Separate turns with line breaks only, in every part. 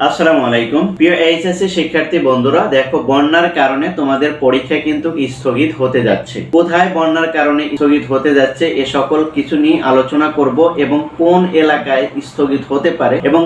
আসসালামু আলাইকুম। প্রিয় এইচএসসি শিক্ষার্থী বন্ধুরা, দেখো বন্যার কারণে তোমাদের পরীক্ষা কিন্তু স্থগিত হতে যাচ্ছে। কোথায় বন্যার কারণে স্থগিত হতে যাচ্ছে, এ সকল কিছু নিয়ে আলোচনা করব এবং কোন এলাকায় স্থগিত হতে পারে এবং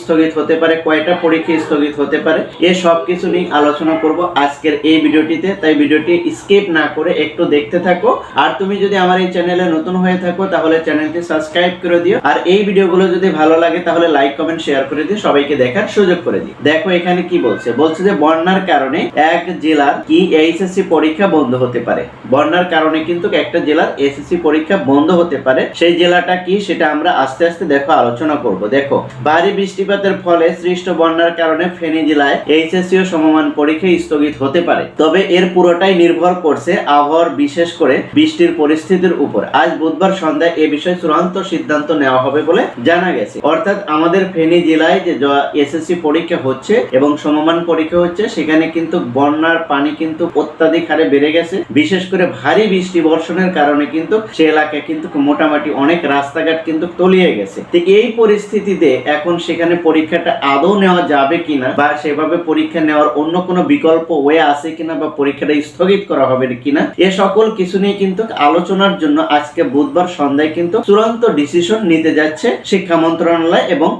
স্থগিত হতে পারে, কয়টা পরীক্ষা স্থগিত হতে পারে, এ সব কিছু নিয়ে আলোচনা করব আজকের এই ভিডিওটিতে। তাই ভিডিওটি স্কিপ না করে একটু দেখতে থাকো। আর তুমি যদি আমার এই চ্যানেলে নতুন হয়ে থাকো, তাহলে চ্যানেলটি সাবস্ক্রাইব করে দিও। আর এই ভিডিওগুলো যদি ভালো লাগে, তাহলে লাইক, কমেন্ট, শেয়ার করে দিও। সবাইকে দেখার সুযোগ করে দিই। দেখো এখানে কি বলছে? বলছে যে বন্যার কারণে এক জেলার কি এইচএসসি পরীক্ষা বন্ধ হতে পারে? বন্যার কারণে কিন্তু একটা জেলার এসএসসি পরীক্ষা বন্ধ হতে পারে। সেই জেলাটা কি সেটা আমরা আস্তে আস্তে দেখো, আলোচনা করব। দেখো, ভারী বৃষ্টিপাতের ফলে সৃষ্ট বন্যার কারণে ফেনী জেলায় এইচএসসি ও সমমান পরীক্ষা স্থগিত হতে পারে। তবে এর পুরোটাই নির্ভর করছে আবহাওয়ার, বিশেষ করে বৃষ্টির পরিস্থিতির উপর। আজ বুধবার সন্ধ্যায় এ বিষয়ে চূড়ান্ত সিদ্ধান্ত নেওয়া হবে বলে জানা গেছে। অর্থাৎ আমাদের ফেনী জেলায় যে এসএসসি পরীক্ষা হচ্ছে এবং সমমান পরীক্ষা হচ্ছে, সেখানে কিন্তু বন্যার পানি কিন্তু অত্যাধিক হারে বেড়ে গেছে। বিশেষ করে ভারী বৃষ্টি বর্ষণের কারণে কিন্তু সে এলাকায় কিন্তু মোটামুটি অনেক রাস্তাঘাট কিন্তু তলিয়ে গেছে। এই পরিস্থিতিতে এখন সেখানে পরীক্ষাটা আদৌ নেওয়া যাবে কিনা বা সেভাবে পরীক্ষা নেওয়ার অন্য কোনো বিকল্প ওয়ে আছে কিনা বা পরীক্ষাটা স্থগিত করা হবে কিনা, এ সকল কিছু নিয়ে কিন্তু আলোচনার জন্য আজকে বুধবার সন্ধ্যায় কিন্তু চূড়ান্ত ডিসিশন নিতে যাচ্ছে শিক্ষা মন্ত্রণালয় এবং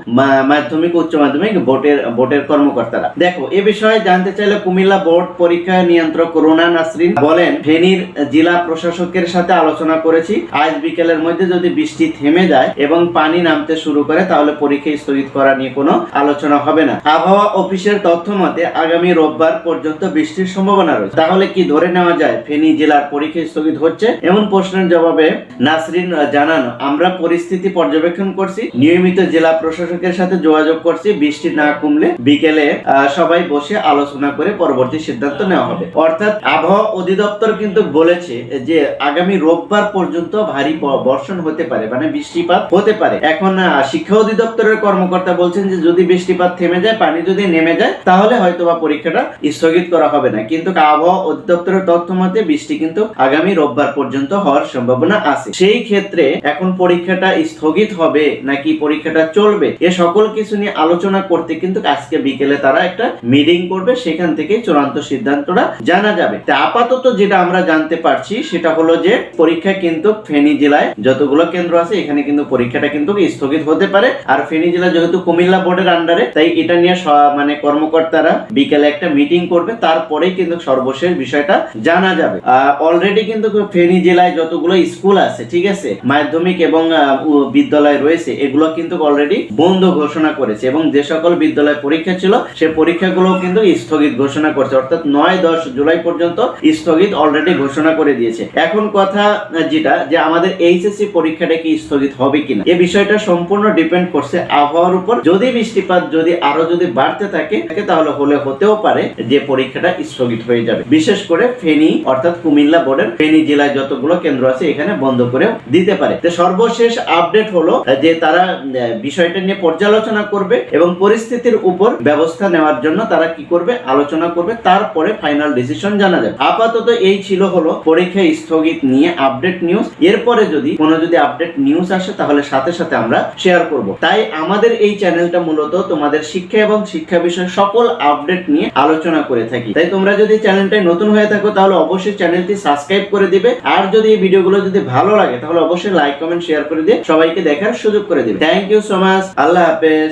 মাধ্যমিক উচ্চ মাধ্যমিক বোর্ডের বোর্ডের কর্মকর্তারা। দেখো, এ বিষয়ে জানতে চাইলে কুমিল্লা বোর্ড পরীক্ষা নিয়ন্ত্রক রোনা নাসরিন বলেন, ফেনীর জেলা প্রশাসকের সাথে আলোচনা করেছি। আজ বিকেলের মধ্যে যদি বৃষ্টি থেমে যায় এবং পানি নামতে শুরু করে, তাহলে পরীক্ষা স্থগিত করা নিয়ে কোনো আলোচনা হবে না। আবহাওয়া অফিসের তথ্য মতে, আগামী রোববার পর্যন্ত বৃষ্টির সম্ভাবনা রয়েছে। তাহলে কি ধরে নেওয়া যায়, ফেনী জেলার পরীক্ষা স্থগিত হচ্ছে? এমন প্রশ্নের জবাবে নাসরিন জানান, আমরা পরিস্থিতি পর্যবেক্ষণ করছি, নিয়মিত জেলা প্রশাসকের সাথে যোগাযোগ করছি বৃষ্টি না কমলে বিকেলে সবাই বসে আলোচনা করে পরবর্তী সিদ্ধান্ত নেওয়া হবে। অর্থাৎ আবহাওয়া অধিদপ্তর কিন্তু বলেছে যে, আগামী রোববার পর্যন্ত ভারী বর্ষণ হতে পারে মানে বৃষ্টিপাত হতে পারে। এখন শিক্ষা অধিদপ্তরের কর্মকর্তা বলছেন যে, যদি বৃষ্টিপাত থেমে যায়, পানি যদি নেমে যায়, তাহলে হয়তো বা পরীক্ষাটা স্থগিত করা হবে না। কিন্তু আবহাওয়া অধিদপ্তরের তথ্য মতে, বৃষ্টি কিন্তু আগামী রোববার পর্যন্ত হওয়ার সম্ভাবনা আছে। সেই ক্ষেত্রে এখন পরীক্ষাটা স্থগিত হবে নাকি পরীক্ষাটা চলবে, এ সকল কিছু নিয়ে আলোচনা করতে কিন্তু আজকে বিকেলে তারা একটা মিটিং করবে, সেখান থেকে চূড়ান্ত সিদ্ধান্তটা জানা যাবে। আপাতত যেটা আমরা জানতে পারছি, সেটা হলো যে পরীক্ষা কিন্তু ফেনী জেলায় যতগুলো কেন্দ্র আছে, এখানে কিন্তু পরীক্ষাটা কিন্তু স্থগিত হতে পারে। আর ফেনী জেলা যেহেতু কুমিল্লা বোর্ডের আন্ডারে তাই এটা নিয়ে মানে কর্মকর্তারা বিকেলে একটা মিটিং করবে, তারপরেই কিন্তু সর্বশেষ বিষয়টা জানা যাবে। অলরেডি কিন্তু ফেনী জেলায় যতগুলো স্কুল আছে, ঠিক আছে, মাধ্যমিক এবং বিদ্যালয় রয়েছে, এগুলো কিন্তু অলরেডি বন্ধ ঘোষণা করেছে এবং যে সকল বিদ্যালয় পরীক্ষা ছিল সে পরীক্ষাগুলো কিন্তু স্থগিত ঘোষণা করছে। অর্থাৎ নয়, দশ জুলাই পর্যন্ত স্থগিত অলরেডি ঘোষণা করে দিয়েছে। এখন কথা যেটা, যে আমাদের এইচএসসি পরীক্ষাটা কি স্থগিত হবে কিনা এই বিষয়টা সম্পূর্ণ ডিপেন্ড করছে আবহাওয়ার উপর। যদি বৃষ্টিপাত যদি আরও যদি বাড়তে থাকে তাহলে হলে হতেও পারে যে পরীক্ষাটা স্থগিত হয়ে যাবে। বিশেষ করে ফেনী, অর্থাৎ কুমিল্লা বোর্ডের ফেনী জেলায় যতগুলো কেন্দ্র আছে এখানে বন্ধ করে দিতে পারে। সর্বশেষ আপডেট হলো যে তারা বিষয়টা নিয়ে পর্যালোচনা করবে এবং পরিস্থিতির উপর ব্যবস্থা নেওয়ার জন্য তারা কি করবে, আলোচনা করবে, তারপরে ফাইনাল ডিসিশন জানা যাবে। আপাতত এই ছিল হলো পরীক্ষা স্থগিত নিয়ে আপডেট নিউজ এরপরে যদি কোনো যদি আপডেট নিউজ আসে, তাহলে সাথে সাথে আমরা শেয়ার করব। তাই আমাদের এই চ্যানেলটা মূলত তোমাদের শিক্ষা এবং শিক্ষা বিষয়ে সকল আপডেট নিয়ে আলোচনা করে থাকি। তাই তোমরা যদি চ্যানেলটায় নতুন হয়ে থাকো, তাহলে অবশ্যই চ্যানেলটি সাবস্ক্রাইব করে দিবে। আর যদি এই ভিডিওগুলো যদি ভালো লাগে, তাহলে অবশ্যই লাইক কমেন্ট শেয়ার করে দিয়ে সবাইকে দেখার সুযোগ করে দিবে। থ্যাংক ইউ সো মাচ আল্লাহ হাফেজ।